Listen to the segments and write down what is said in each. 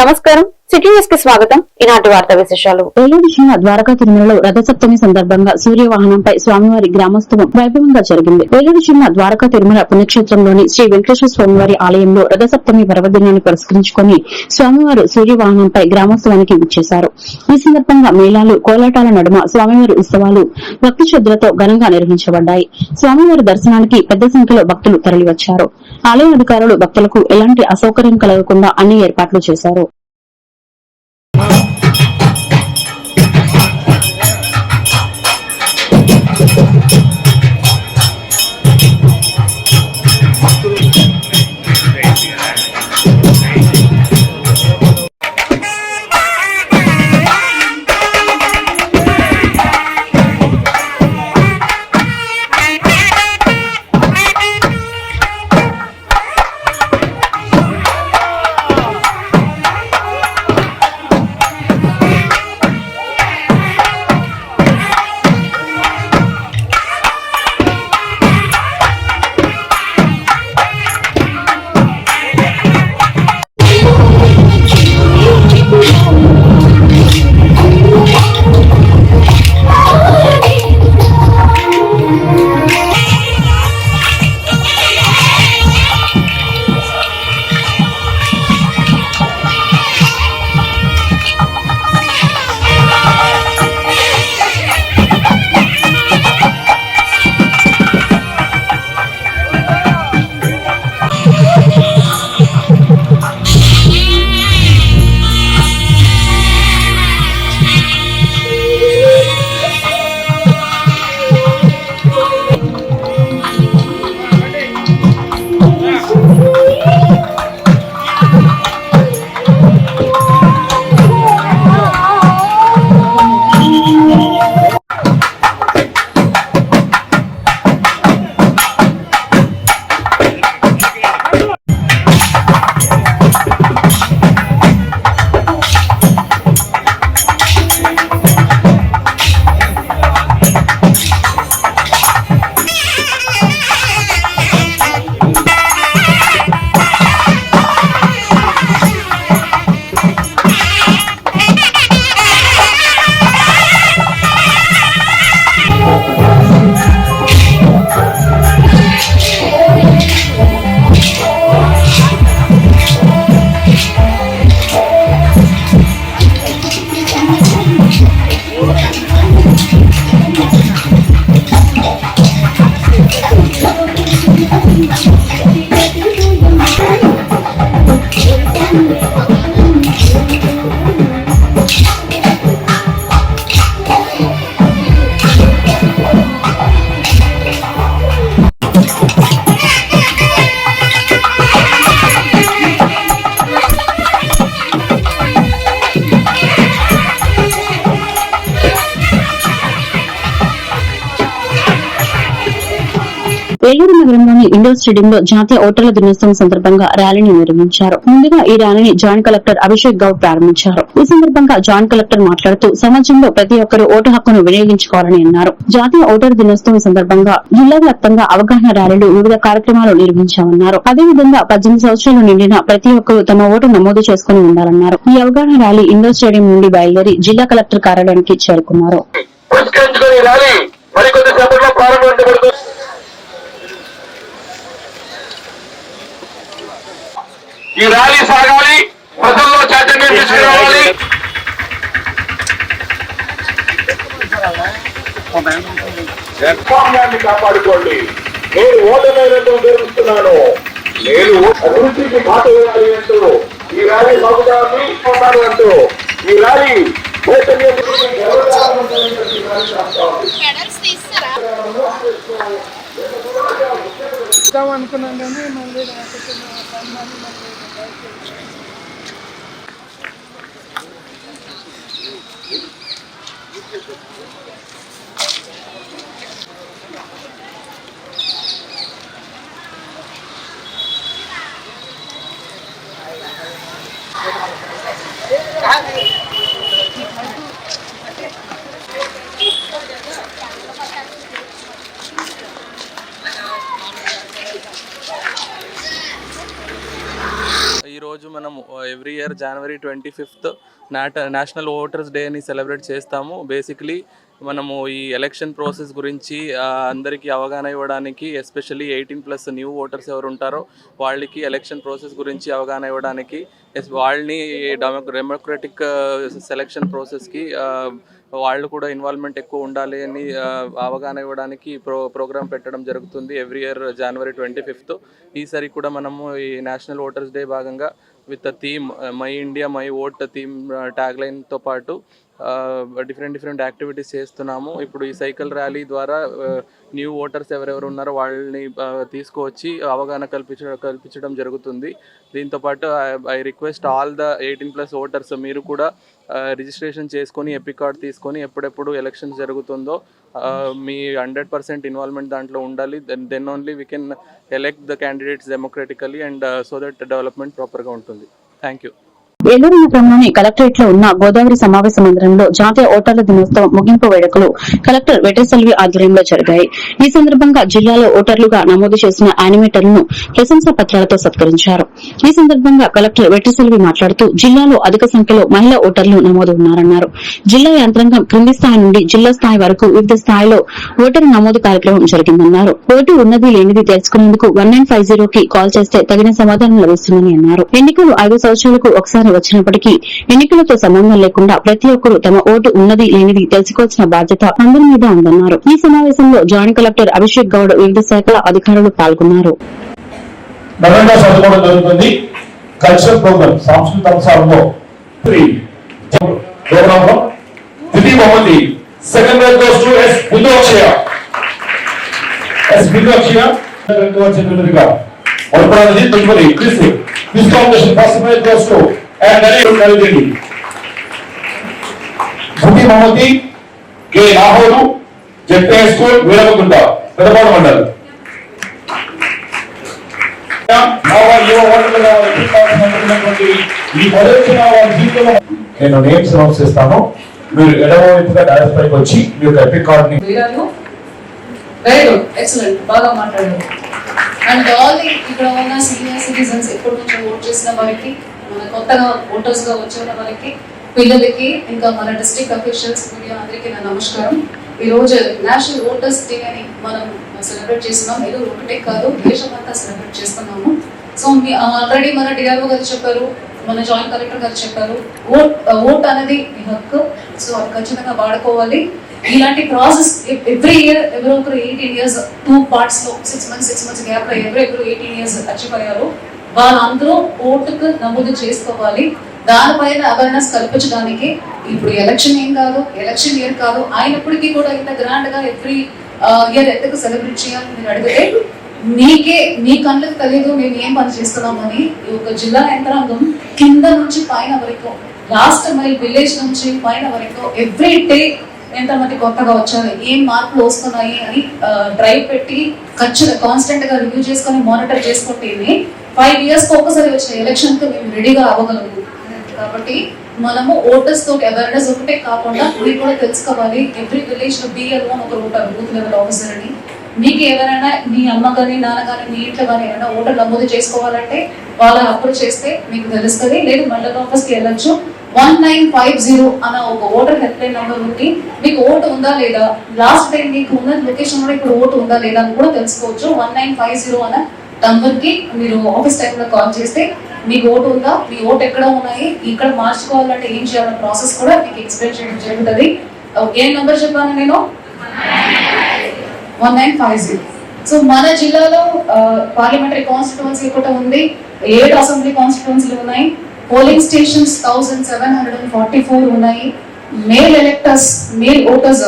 నమస్కారం. స్వాగతం. ఈనాటి వార్త విశేషాలు. ఏలూరు ద్వారకా తిరుమలలో రథసప్తమి సందర్భంగా సూర్య వాహనంపై స్వామివారి గ్రామోత్సవం వైభవంగా జరిగింది. ఏలూరు జిల్లా ద్వారకా తిరుమల పుణ్యక్షేత్రంలోని శ్రీ వెంకటేశ్వర స్వామివారి ఆలయంలో రథసప్తమి పర్వదినాన్ని పురస్కరించుకుని స్వామివారు సూర్య వాహనంపై గ్రామోత్సవానికి విచ్చేశారు. ఈ సందర్భంగా మేళాలు కోలాటాల నడుమ స్వామివారి ఉత్సవాలు భక్తి శ్రద్దలతో ఘనంగా నిర్వహించబడ్డాయి. స్వామివారి దర్శనానికి పెద్ద సంఖ్యలో భక్తులు తరలివచ్చారు. ఆలయ అధికారులు భక్తులకు ఎలాంటి అసౌకర్యం కలగకుండా అన్ని ఏర్పాట్లు చేశారు. ఏలూరు నగరంలోని స్టేడియంలో జాతీయ ఓటర్ల దినోత్సవం సందర్భంగా ర్యాలీని నిర్వహించారు. ముందుగా ఈ ర్యాలీని జాయింట్ కలెక్టర్ అభిషేక్ గౌడ్ ప్రారంభించారు. ఈ సందర్భంగా జాయింట్ కలెక్టర్ మాట్లాడుతూ సమాజంలో ప్రతి ఒక్కరూ ఓటు హక్కును వినియోగించుకోవాలని అన్నారు. జాతీయ ఓటర్ దినోత్సవం సందర్భంగా జిల్లా వ్యాప్తంగా అవగాహన ర్యాలీలు వివిధ కార్యక్రమాలు నిర్వహించామన్నారు. అదేవిధంగా పద్దెనిమిది సంవత్సరాలు నిండిన ప్రతి ఒక్కరూ తమ ఓటు నమోదు చేసుకుని ఉండాలన్నారు. ఈ అవగాహన ర్యాలీ ఇండోర్ స్టేడియం నుండి బయలుదేరి జిల్లా కలెక్టర్ కార్యాలయానికి చేరుకున్నారు. ఈ ర్యాలీ సాగాలి ప్రజల్లో చైతన్యం తీసుకురావాలి. స్వామ్యాన్ని కాపాడుకోండి. నేను ఓటమైనట్టు నిర్మిస్తున్నాను నేను అభివృద్ధికి మాట వేయాలి అంటూ ఈ ర్యాలీ సాగుతాన్ని ఉంటాను అంటూ ఈ ర్యాలీ చైతన్యం మెడల్స్ తీస్తారా ఇద్దాం అనుకున్నాం కానీ మళ్ళీ Gracias. రోజు మనం every year January twenty fifth నాట నేషనల్ ఓటర్స్ డే అని సెలబ్రేట్ చేస్తాము. బేసిక్లీ మనము ఈ ఎలక్షన్ ప్రాసెస్ గురించి అందరికీ అవగాహన ఇవ్వడానికి especially eighteen plus new voters ఎవరు ఉంటారో వాళ్ళకి ఎలక్షన్ ప్రాసెస్ గురించి అవగాహన ఇవ్వడానికి వాళ్ళని డెమో డెమోక్రటిక్ సెలక్షన్ ప్రాసెస్కి వాళ్ళు కూడా ఇన్వాల్వ్మెంట్ ఎక్కువ ఉండాలి అని అవగాహన ఇవ్వడానికి ప్రో ప్రోగ్రామ్ పెట్టడం జరుగుతుంది. Every year January twenty fifth ఈసారి కూడా మనము ఈ నేషనల్ ఓటర్స్ డే భాగంగా with theme my India my vote theme tag లైన్తో పాటు డిఫరెంట్ డిఫరెంట్ యాక్టివిటీస్ చేస్తున్నాము. ఇప్పుడు ఈ సైకిల్ ర్యాలీ ద్వారా న్యూ ఓటర్స్ ఎవరెవరు ఉన్నారో వాళ్ళని తీసుకువచ్చి అవగాహన కల్పించ కల్పించడం జరుగుతుంది. దీంతో పాటు I request all the eighteen plus voters మీరు కూడా రిజిస్ట్రేషన్ చేసుకొని ఎపిక్ కార్డ్ తీసుకొని ఎప్పుడెప్పుడు ఎలక్షన్స్ జరుగుతుందో మీ హండ్రెడ్ పర్సెంట్ ఇన్వాల్వ్మెంట్ దాంట్లో ఉండాలి. Then then only we can elect the candidates democratically and so that development ప్రాపర్గా ఉంటుంది. థ్యాంక్ యూ ఏలూరు నగరంలోని కలెక్టరేట్లో ఉన్న గోదావరి సమావేశ మందిరంలో జాతీయ ఓటర్ల దినోత్సవం ముగింపు వేడుకలు కలెక్టర్ వెటేసెల్వి ఆధ్వర్యంలో జరిగాయి. ఈ సందర్భంగా జిల్లాలో ఓటర్లుగా నమోదు చేసిన యానిమేటర్లను ప్రశంసా పత్రాలతో సత్కరించారు. ఈ సందర్భంగా కలెక్టర్ వెటేసెల్వి మాట్లాడుతూ జిల్లాలో అధిక సంఖ్యలో మహిళా ఓటర్లు నమోదు ఉన్నారన్నారు. జిల్లా యంత్రాంగం క్రింది స్థాయి నుండి జిల్లా స్థాయి వరకు వివిధ స్థాయిలో ఓటరు నమోదు కార్యక్రమం జరిగిందన్నారు. ఓటు ఉన్నది లేనిది తెలుసుకునేందుకు వన్ నైన్ ఫైవ్ జీరోకి కాల్ చేస్తే తగిన సమాధానం లభిస్తుందని అన్నారు. ఎన్నికలు ఐదు సంవత్సరాలకు ఒకసారి వచ్చినప్పటికీ ఎన్నికలతో సంబంధం లేకుండా ప్రతి ఒక్కరూ తమ ఓటు ఉన్నది లేనిది తెలుసుకోవాల్సిన బాధ్యత అందరి మీద ఉందన్నారు. ఈ సమావేశంలో జాయింట్ కలెక్టర్ అభిషేక్ గౌడ్ వివిధ శాఖల అధికారులు పాల్గొన్నారు. కల్చరల్ ప్రోగ్రామ్ సాంస్కృతిక అంశాలలో ప్రోగ్రామ్లో ద్వితీయ బహుమతి second goes to S S రెండవ క్రిస్ Chris competition first right goes to and కలిగింది ద్వితీయ బహుమతి K Rahul ZP school Veeravakunta Pedapadu మండలం. నేను నేమ్స్ అనౌన్స్ చేస్తాను. మీరు ఎడవైపుగా డైరెక్ట్ పైకి వచ్చి మీ యొక్క ఎపిక్ కార్డ్ని వెరీ గుడ్ ఎక్సలెంట్ బాగా మాట్లాడారు. అండ్ ఆల్ ది ఇక్కడ ఉన్న సీనియర్ సిటిజన్స్ ఎప్పటి నుంచో ఓట్ చేసిన వారికి కొత్తగా ఓటర్స్గా వచ్చిన వాళ్ళకి పిల్లలకి ఇంకా మన డిస్ట్రిక్ట్ అఫీషియల్స్ మీడియా అందరికీ నా నమస్కారం. ఈ రోజు నేషనల్ ఓటర్స్ డే అని మనం సెలబ్రేట్ చేస్తున్నాం. ఏదో ఒకటే కాదు దేశమంతా సెలబ్రేట్ చేస్తున్నాము. సో మీ ఆల్రెడీ మన డిఆర్ఓ గారు చెప్పారు మన జాయింట్ కలెక్టర్ గారు చెప్పారు ఓట్ ఓట్ అనేది మీ హక్కు. సో అది ఖచ్చితంగా వాడుకోవాలి. ఇలాంటి ప్రాసెస్ ఎవ్రీ ఇయర్ ఎవరో ఒకరు ఎయిటీన్ ఇయర్స్ టూ పార్ట్స్లో సిక్స్ మంత్స్ సిక్స్ మంత్స్ గ్యాప్లో ఎవరో ఎవరు ఎయిటీన్ ఇయర్స్ అచ్చిపోయారు. వాళ్ళందరూ ఓటుకు నమోదు చేసుకోవాలి. దానిపైన అవేర్నెస్ కల్పించడానికి ఇప్పుడు ఎలక్షన్ ఏం కాదు ఎలక్షన్ ఇయర్ కాదు అయినప్పటికీ కూడా ఇంత గ్రాండ్గా ఎవ్రీ ఇయర్ ఎంతకు సెలబ్రేట్ చేయాలని మీరు అడిగితే నీకే మీ కళ్ళకు తెలియదు మేము ఏం పని చేస్తున్నామని ఈ ఒక జిల్లా యంత్రాంగం కింద నుంచి పైన వరకు లాస్ట్ మైల్ విలేజ్ నుంచి పైన వరకు ఎవ్రీ డే ఎంతమంది కొత్తగా వచ్చారు ఏం మార్పులు వస్తున్నాయి అని డ్రైవ్ పెట్టి ఖచ్చితంగా కాన్స్టెంట్గా రివ్యూ చేసుకొని మానిటర్ చేసుకుంటేనే ఫైవ్ ఇయర్స్కి ఒక్కసారి వచ్చిన ఎలక్షన్కి మేము రెడీగా అవ్వగలము కాబట్టి మనము ఓటర్స్ తోటి అవేర్నెస్ ఒకటే కాకుండా మీరు కూడా తెలుసుకోవాలి. ఎవ్రీ విలేజ్లో బిఎల్ అని ఒకరు ఉంటారు బూత్ లెవెల్ ఆఫీసర్ అని. మీకు ఎవరైనా మీ అమ్మ కానీ నాన్న కానీ మీ ఇంట్లో కానీ ఏమైనా ఓటర్ నమోదు చేసుకోవాలంటే వాళ్ళ అప్పుడు చేస్తే మీకు తెలుస్తుంది. లేదు మండల ఆఫీస్కి వెళ్ళొచ్చు. వన్ నైన్ ఫైవ్ జీరో అన్న ఒక ఓటర్ హెల్ప్ లైన్ నెంబర్ ఉంది మీకు ఓటు ఉందా లేదా లాస్ట్ టైం మీకు ఉన్న లొకేషన్ కూడా ఇప్పుడు ఓటు ఉందా లేదా అని కూడా తెలుసుకోవచ్చు. వన్ నైన్ ఫైవ్ జీరో అన్న కి మీరు ఆఫీస్ టైంలో కాల్ చేస్తే మీ ఓటు ఉందా? మీ ఓటు ఎక్కడ ఉన్నాయి? ఇక్కడ మార్చుకోవాలంటే ఏం చేయాలన్న ప్రాసెస్ కూడా మీకు ఎక్స్ప్లెయిన్ చేయడం జరుగుతుంది. Uh, ఏం నెంబర్ చెప్పాను నేను? One nine five zero so మన జిల్లాలో uh, పార్లమెంటరీ కాన్స్టిట్యువెన్సీ ఒకటి ఉంది. ఏడు అసెంబ్లీ కాన్స్టిట్యువెన్సీలు ఉన్నాయి. Polling stations thousand seven hundred and forty four ఉన్నాయి male electors male voters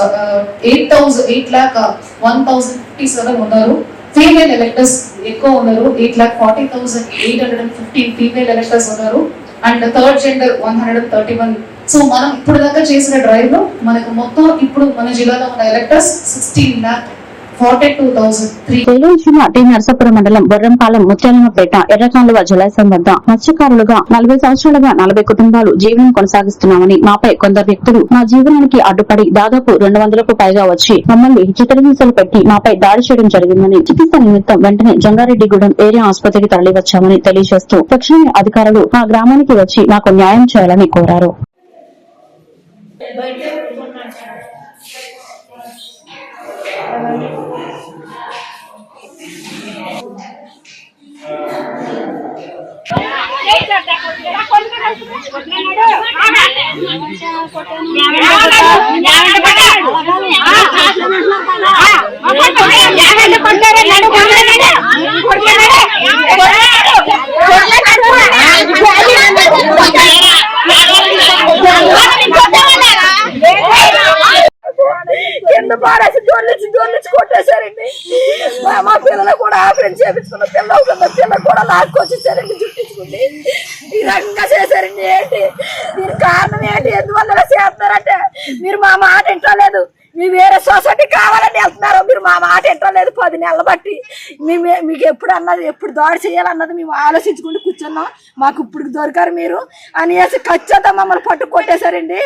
eight thousand eight lakh one thousand fifty seven ఉన్నారు. ఫీమేల్ ఎలక్టర్స్ ఎక్కువ ఉన్నారు. Eight lakh forty thousand eight hundred and fifteen female electors ఉన్నారు. And third gender one hundred and thirty one so మనం ఇప్పుడు దాకా చేసిన డ్రైవ్లో మనకు మొత్తం ఇప్పుడు మన జిల్లాలో ఉన్న electors sixteen lakh two Narasapuram మండలం బొర్రంపాలెం ముత్యాలమ్మపేట ఎర్రకాలువ జలాశయం వద్ద మత్స్యకారులుగా నలభై సంవత్సరాలుగా నలభై కుటుంబాలు జీవనం కొనసాగిస్తున్నామని మాపై కొందరు వ్యక్తులు మా జీవనానికి అడ్డుపడి దాదాపు రెండు వందలకు పైగా వచ్చి మమ్మల్ని చిత్రహింసలు పెట్టి మాపై దాడి చేయడం జరిగిందని చికిత్స నిమిత్తం వెంటనే జంగారెడ్డిగూడెం ఏరియా ఆసుపత్రికి తరలివచ్చామని తెలియజేస్తూ తక్షణమే అధికారులు మా గ్రామానికి వచ్చి మాకు న్యాయం చేయాలని కోరారు. ಕೊಡ್ತಾರೆ ನಡು ಕೊಡ್ತಾರೆ కింద పారేసి దొర్లించి దొర్లించి కొట్టేశారండి. మా- మా పిల్లలు కూడా ఆపరేషన్ చేపించుకున్న పిల్ల ఒక పిల్ల కూడా లాక్కొచ్చేసారండి చుట్టించుకుంది. ఈ రకంగా చేశారండి ఏంటి? దీని కారణం ఏంటి? ఎందువల్ల చేస్తారంటే చేస్తున్నారంటే మీరు మా మాట ఇంటలేదు మీ వేరే సొసైటీ కావాలని వెళ్తున్నారు. మా మాట ఇంటలేదు పది నెలలు బట్టి. మేము మీకు ఎప్పుడు అన్నది ఎప్పుడు దాడి చేయాలన్నది మేము ఆలోచించుకుంటూ కూర్చున్నాం. మాకు ఇప్పుడు దొరికారు మీరు. అనేసి ఖచ్చితంగా మమ్మల్ని పట్టు కొట్టేశారండి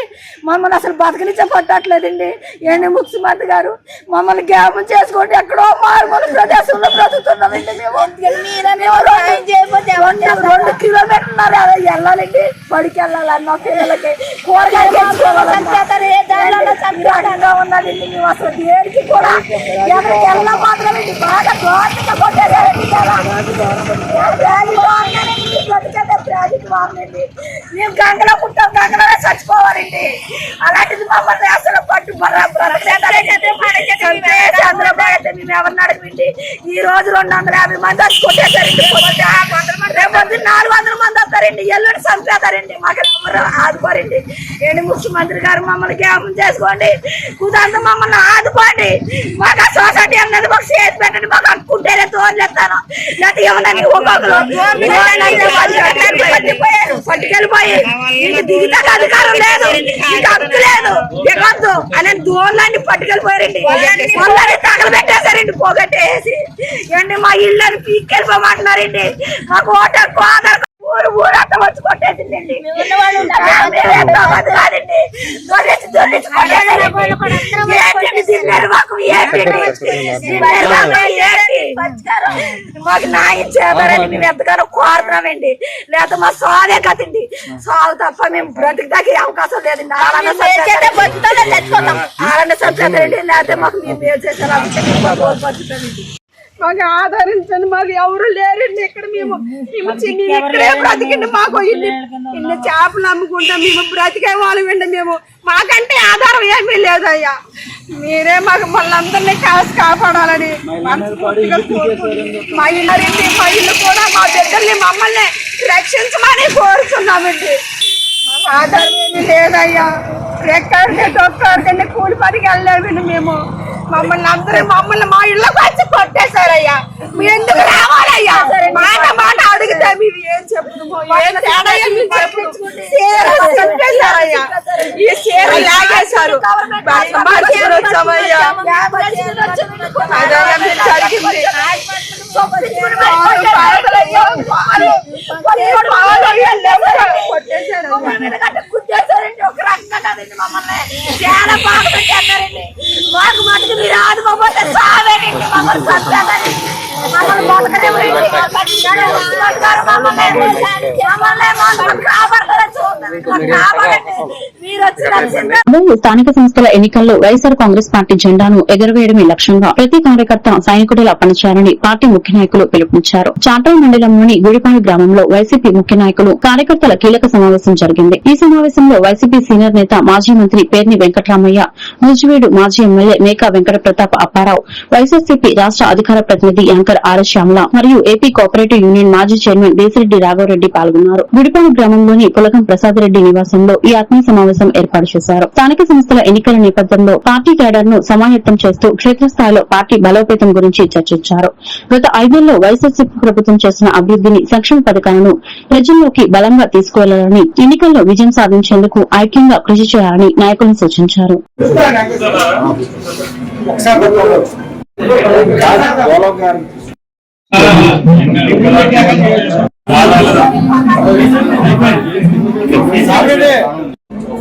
మమ్మల్ని అసలు బతకనిచ్చే పట్టట్లేదండి ఏంటి ముఖ్యమంత్రి గారు? మమ్మల్ని జ్ఞాపం చేసుకోండి. ఎక్కడో మారుమూల ప్రదేశంలో బ్రతుకుతున్నామండి మేము. రెండు- రెండు వెళ్ళాలండి. బడికి వెళ్ళాలన్న పిల్లలకి కూరగాయలు ఉన్నదండి మేము అసలు దేనికి కూడా ఎక్కడికి వెళ్ళినా మాత్రమే. బాగా. ప్రాజెక్ట్ వాడినారండి, ప్రాజెక్ట్ వాడినండి. మేము గంగలో పుట్టాం గంగలోనే చచ్చిపోవాలండి అలాంటిది మమ్మల్ని అసలు పట్టు చంద్రబాబు మేము ఎవరిని అడగండి ఈ రోజు రెండు వందల యాభై మంది వచ్చి కొట్టేశారండి రేపు నాలుగు వందల మంది వస్తారండి ఎల్లుండి చంపేస్తారండి మాకు ఎవరు ఆదుకోరండి ఏంటి ముఖ్యమంత్రి గారు మమ్మల్ని జ్ఞాపం చేసుకోండి కుదంతా మమ్మల్ని ఆదుకోండి మాకు సొసైటీ అన్నది మాకు చేసి పెట్టండి మాకు అనుకుంటేనే తోలేస్తాను లేకపోతే ఏమన్నా పట్టుకెళ్ళిపోయారు పట్టుకెళ్ళిపోయి. దిగుతాక అధికారం లేదు. హక్కు లేదు. దిగొద్దు అని దోళ్ళని పట్టుకెళ్ళిపోయారండి. వాళ్ళని తగలబెట్టేశారండి పోగొట్టేసి. ఏంటి మా ఇళ్ళని పీక్కెళ్ళిపోమంటున్నారండి. మాకు ఓటర్ ఆధార్ ఊరు ఊరంతా వచ్చి కొట్టేసిందండి కాదండి దొరికి దొరికి మాకు న్యాయం చేయాలని మేము ఎంతగానో కోరుతున్నామండి లేకపోతే మా సాగే కదండి సాగు తప్ప మేము బ్రతికి అవకాశం లేదండి ఆడన్న సత్యాదండి లేకపోతే మాకు మేము బతుకుతామండి మాకు ఆదరించండి మాకు ఎవరు లేరండి ఇక్కడ మేము. మేము ఇక్కడే బ్రతికండి మాకు. ఇన్ని ఇన్ని చేపలు అమ్ముకుంటాం మేము బ్రతికే వాళ్ళమండి మేము? మాకంటే ఆధారం ఏమీ లేదయ్యా. మీరే మాకు మళ్ళందరినీ కాసి కాపాడాలని. మా ఇల్లు మా ఇల్లు కూడా మా బిడ్డల్ని మమ్మల్ని రక్షించమని కోరుతున్నామండి మాకు ఆధారం ఏమీ లేదయ్యా. ఎక్కడికి దొక్కడికండి కూలి పనికి వెళ్ళలేమండి మేము. మమ్మల్ని అందరూ మమ్మల్ని మా ఇళ్ళకి వచ్చి కొట్టేశారయ్యా మీరు ఎందుకు రావాలయ్యా మాట మాట అడిగితే మీరు ఏం ఈ చీర లాగేశారు వచ్చామయ్యా జరిగింది పాలు, పాలయ్యా, పాలు. పాలు, పాలయ్యా, లేవురా. కొట్టేశారు గుద్దేశారండి ఒక రకంగా కదండి మమ్మల్ని చాలా బాగా పెట్టేశారండి మాకు మటుకు మీరు ఆదుకోపోతే సావేనండి మమ్మల్ని చంపేదండి మమ్మల్ని బతకనివ్వండి మమ్మల్ని స్థానిక సంస్థల ఎన్నికల్లో వైఎస్ఆర్ కాంగ్రెస్ పార్టీ జెండాను ఎగురవేయడమే లక్ష్యంగా ప్రతి కార్యకర్త సైనికుడిలా పనిచేయాలని పార్టీ ముఖ్య నాయకులు పిలుపునిచ్చారు. చాటల్ మండలంలోని గుడిపాడు గ్రామంలో వైసీపీ ముఖ్య నాయకులు కార్యకర్తల కీలక సమావేశం జరిగింది. ఈ సమావేశంలో వైసీపీ సీనియర్ నేత మాజీ మంత్రి పేర్ని వెంకటరామయ్య నూజివీడు మాజీ ఎమ్మెల్యే మేకా వెంకట ప్రతాప్ అప్పారావు వైఎస్ఆర్సీపీ రాష్ట అధికార ప్రతినిధి యాంకర్ ఆర్ శ్యామల మరియు ఏపీ కోఆపరేటివ్ యూనియన్ మాజీ చైర్మన్ దేశిరెడ్డి రాఘవరెడ్డి పాల్గొన్నారు. గుడిపాడు గ్రామంలోని పులకం ప్రసాద్ రెడ్డి నివాసంలో ఈ ఆత్మీయ సమావేశం ఏర్పాటు చేశారు. స్థానిక సంస్థల ఎన్నికల నేపథ్యంలో పార్టీ కేడర్ను సమాయత్తం చేస్తూ క్షేత్రస్థాయిలో పార్టీ బలోపేతం గురించి చర్చించారు. గత ఐదేళ్ళలో వైఎస్ఆర్సీపీ ప్రభుత్వం చేసిన అభివృద్ధిని సంక్షేమ పథకాలను ప్రజల్లోకి బలంగా తీసుకువెళ్ళాలని ఎన్నికల్లో విజయం సాధించేందుకు ఐక్యంగా కృషి చేయాలని నాయకులను సూచించారు.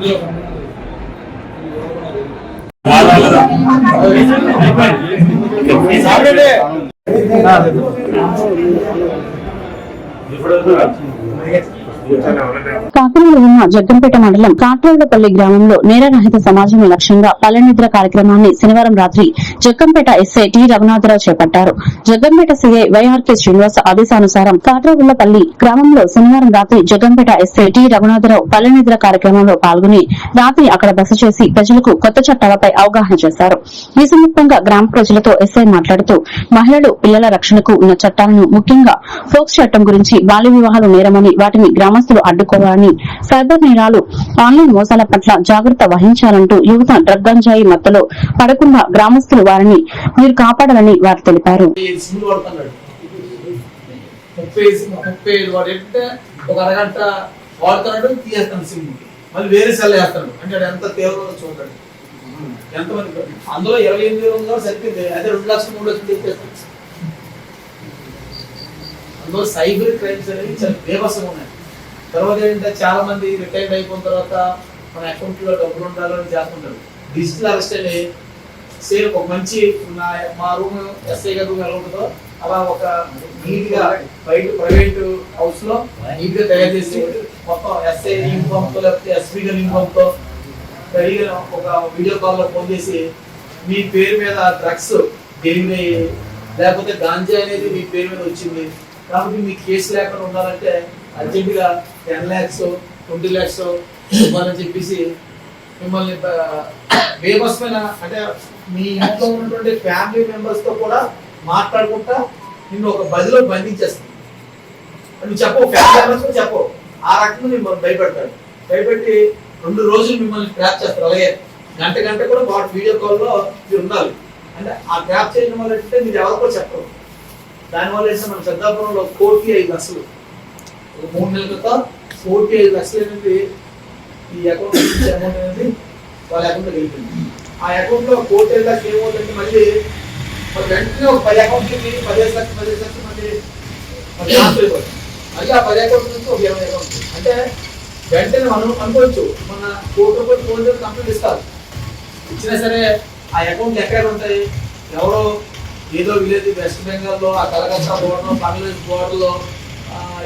ఇప్పుడు కాకినాడ ఉన్న జగ్గంపేట మండలం కాట్రవులపల్లి గ్రామంలో నేరరహిత సమాజం లక్ష్యంగా పల్లెనిద్ర కార్యక్రమాన్ని శనివారం రాత్రి జగ్గంపేట ఎస్ఐ టి రఘునాథరావు చేపట్టారు. జగ్గంపేట సీఐ వైఆర్కే శ్రీనివాస్ ఆదేశానుసారం కాట్రవులపల్లి గ్రామంలో శనివారం రాత్రి జగ్గంపేట ఎస్ఐ టి రఘునాథరావు పల్లెనిద్ర కార్యక్రమంలో పాల్గొని రాత్రి అక్కడ బస చేసి ప్రజలకు కొత్త చట్టాలపై అవగాహన చేశారు. ఈ సందర్భంగా గ్రామ ప్రజలతో ఎస్ఐ మాట్లాడుతూ మహిళలు పిల్లల రక్షణకు ఉన్న చట్టాలను ముఖ్యంగా ఫోక్స్ చట్టం గురించి బాల్య వివాహాలు నేరమని వాటిని గ్రామ గ్రామస్తులు అడ్డుకోవాలని సైబర్ నేరాలు ఆన్లైన్ మోసాల పట్ల జాగ్రత్త వహించాలంటూ యువత డ్రగ్ గంజాయి మత్తులో పడకుండా గ్రామస్తులు వారిని మీరు కాపాడాలని వారు తెలిపారు. ఒక అరగంట వాడుతున్నాడు తీయేస్తాడు సిమ్ మళ్ళీ వేరే సెల్ వేస్తాడు. అంటే ఎంత తీవ్రంగా చూడండి ఎంతమంది అందులో ఇరవై ఎనిమిది వేల ఉందో సరిపోయింది. అదే రెండు లక్షలు మూడు లక్షలు తెచ్చేస్తాడు. అందులో సైబర్ క్రైమ్స్ అనేవి చాలా బేభత్సంగా ఉన్నాయి. తర్వాత ఏంటంటే చాలా మంది రిటైర్డ్ అయిపోయిన తర్వాత మన అకౌంట్లో డబ్బులు ఉండాలని చేస్తుంటారు. డిజిటల్ అరెస్ట్ అని సేమ్ ఒక మంచి నా మా రూమ్ ఎస్ఐ గారి రూమ్ ఎలా ఉంటుందో అలా ఒక నీట్గా బయట ప్రైవేట్ హౌస్లో నీట్గా తయారు చేసి మొత్తం ఎస్ఐ యూనిఫామ్తో లేకపోతే ఎస్పీ గారి యూనిఫామ్తో రెడీగా ఒక వీడియో కాల్లో ఫోన్ చేసి మీ పేరు మీద డ్రగ్స్ డెలివరీ లేకపోతే గాంజా అనేది మీ పేరు మీద వచ్చింది. కాబట్టి మీ కేసు లేకుండా ఉండాలంటే అర్జెంట్గా టెన్ ల్యాక్స్ ట్వంటీ ల్యాక్స్ ఇవ్వాలని చెప్పేసి మిమ్మల్ని బేబస్మైన అంటే మీ ఇంట్లో ఉన్నటువంటి ఫ్యామిలీ మెంబర్స్తో కూడా మాట్లాడుకుంటా నిన్ను ఒక బదిలో బంధించేస్తాను నువ్వు చెప్పవు ఫ్యామిలీ మెంబర్స్ చెప్పవు ఆ రకంగా మిమ్మల్ని భయపెడతాడు. భయపెట్టి రెండు రోజులు మిమ్మల్ని ట్రాప్ చేస్తారు. అలాగే గంట గంట కూడా వాటి వీడియో కాల్లో మీరు ఉండాలి. అంటే ఆ ట్రాప్ చేయడం వల్ల ఏంటంటే మీరు ఎవరికో చెప్పరు. దానివల్ల ఏంటంటే మన పెద్దాపురంలో కోటి ఐదు లక్షలు. ఒక మూడు నెలల క్రితం కోటి ఐదు లక్షలు అనేది ఈ అకౌంట్ నుంచి అమౌంట్ అనేది వాళ్ళ అకౌంట్లోకి వెళ్ళిపోయింది. ఆ అకౌంట్లో కోటి ఐదు లక్షలు ఏమవుతుంది మళ్ళీ మరి వెంటనే ఒక పది అకౌంట్లకి పదిహేను లక్షలు పదిహేను లక్షలు మళ్ళీ మళ్ళీ ట్రాన్స్ఫర్ అయిపోతుంది. మళ్ళీ ఆ పది అకౌంట్ నుంచి ఒక ఇరవై అకౌంట్ అంటే వెంటనే మనం అనుకోవచ్చు మన కోటి రూపాయలు కోటి రూపాయలు కంప్లీట్ ఇస్తారు. ఇచ్చినా సరే ఆ అకౌంట్ ఎక్కడ ఉంటాయి? ఎవరో ఏదో విలేజ్ వెస్ట్ బెంగాల్లో ఆ కలకత్తా బోర్డర్ బంగ్లాదేశ్ బోర్డర్లో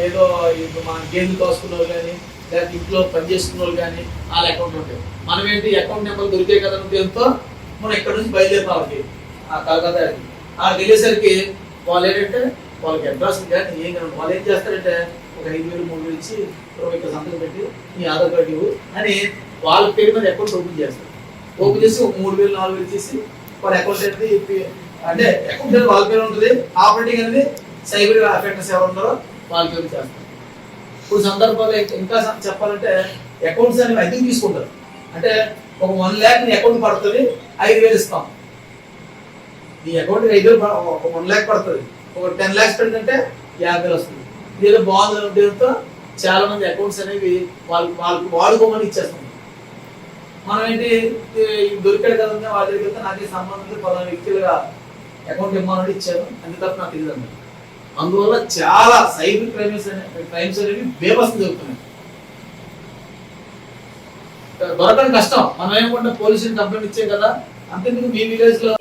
ఏదో ఇప్పుడు మన గేదెలు తోసుకున్న వాళ్ళు కానీ లేకపోతే ఇంట్లో పని చేసుకున్న వాళ్ళు కానీ వాళ్ళ అకౌంట్ ఉంటాయి మనం ఏంటి అకౌంట్ నెంబర్ దొరికే కదా ఉద్యోగంతో మనం ఇక్కడ నుంచి బయలుదేరుతాం ఆ కలకత్తాకి ఆ వెళ్ళేసరికి వాళ్ళు ఏంటంటే వాళ్ళకి అడ్రస్ కానీ ఏం కానీ వాళ్ళు ఏం చేస్తారంటే ఒక ఐదు వేలు మూడు వేలు ఇచ్చి ఇరవై ఒక్క సంతకం పెట్టి నీ ఆధార్ కార్డు ఇవ్వు అని వాళ్ళ పేరు మీద అకౌంట్ ఓపెన్ చేస్తారు. ఓపెన్ చేసి ఒక మూడు వేలు నాలుగు వేలు ఇచ్చేసి వాళ్ళ అకౌంట్ అనేది అంటే అకౌంట్ అనేది వాళ్ళ పేరు ఉంటుంది. ఆపరేటింగ్ అనేది సైబర్ అఫెక్టర్స్ ఎవరు ఉన్నారో పాల్గొని చేస్తారు ఇప్పుడు సందర్భాలు ఇంకా చెప్పాలంటే అకౌంట్స్ అనేవి అద్దెకి తీసుకుంటారు. అంటే ఒక వన్ ల్యాక్ నీ అకౌంట్ పడుతుంది ఐదు వేలు ఇస్తాం. నీ అకౌంట్ ఐదు వేలు ఒక వన్ ల్యాక్ పడుతుంది. ఒక టెన్ ల్యాక్స్ పెడితే యాభై వేలు వస్తుంది. ఇదేదో బాగుంది ఉద్దేశంతో చాలా మంది అకౌంట్స్ అనేవి వాళ్ళు వాళ్ళకి వాడుకోమని ఇచ్చేస్తాం. మనం ఏంటి దొరికాడు కదా వాళ్ళ దగ్గర వెళ్తే నాకే సంబంధం పలానా వ్యక్తులుగా అకౌంట్ ఇవ్వమని ఇచ్చారు. అంతే తప్ప నాకు తెలియదు అన్నమాట. అందువల్ల చాలా సైబర్ క్రైమ్స్ క్రైమ్స్ అనేవి బేబస్ జరుగుతున్నాయి. దొరకడం కష్టం. మనం ఏమనుకుంటే పోలీసులు కంప్లైంట్ ఇచ్చే కదా.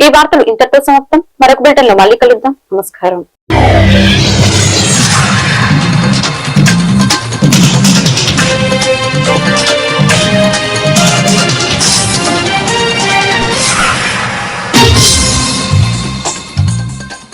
ఈ వార్తలు ఇంతటితో సమాప్తం. మరొక బిల్టన్లో మళ్ళీ కలుద్దాం. నమస్కారం.